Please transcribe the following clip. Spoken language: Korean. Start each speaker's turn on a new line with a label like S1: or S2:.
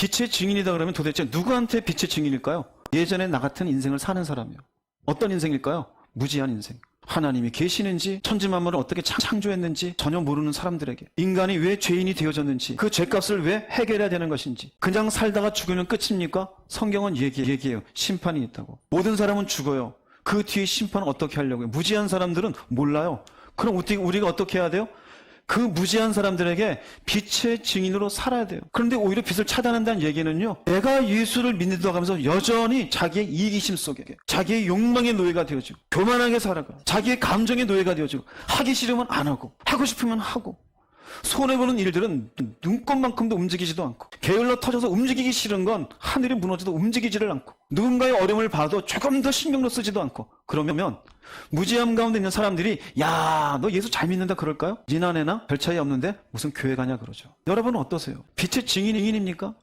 S1: 빛의 증인이다 그러면 도대체 누구한테 빛의 증인일까요? 예전에 나 같은 인생을 사는 사람이요. 어떤 인생일까요? 무지한 인생. 하나님이 계시는지 천지만물을 어떻게 창- 창조했는지 전혀 모르는 사람들에게 인간이 왜 죄인이 되어졌는지 그 죄값을 왜 해결해야 되는 것인지 그냥 살다가 죽으면 끝입니까? 성경은 얘기, 얘기해요. 심판이 있다고. 모든 사람은 죽어요. 그 뒤에 심판은 어떻게 하려고요? 무지한 사람들은 몰라요. 그럼 우리가 어떻게 해야 돼요? 그 무지한 사람들에게 빛의 증인으로 살아야 돼요. 그런데 오히려 빛을 차단한다는 얘기는요. 내가 예수를 믿는다고 하면서 여전히 자기의 이기심 속에 자기의 욕망의 노예가 되어지고 교만하게 살아가 자기의 감정의 노예가 되어지고 하기 싫으면 안 하고 하고 싶으면 하고 손해보는 일들은 눈꽃만큼도 움직이지도 않고 게을러 터져서 움직이기 싫은 건 하늘이 무너져도 움직이지를 않고 누군가의 어려움을 봐도 조금 더 신경도 쓰지도 않고 그러면 무지함 가운데 있는 사람들이 야 너 예수 잘 믿는다 그럴까요? 니나네나 별 차이 없는데 무슨 교회 가냐 그러죠 여러분은 어떠세요? 빛의 증인이 인입니까?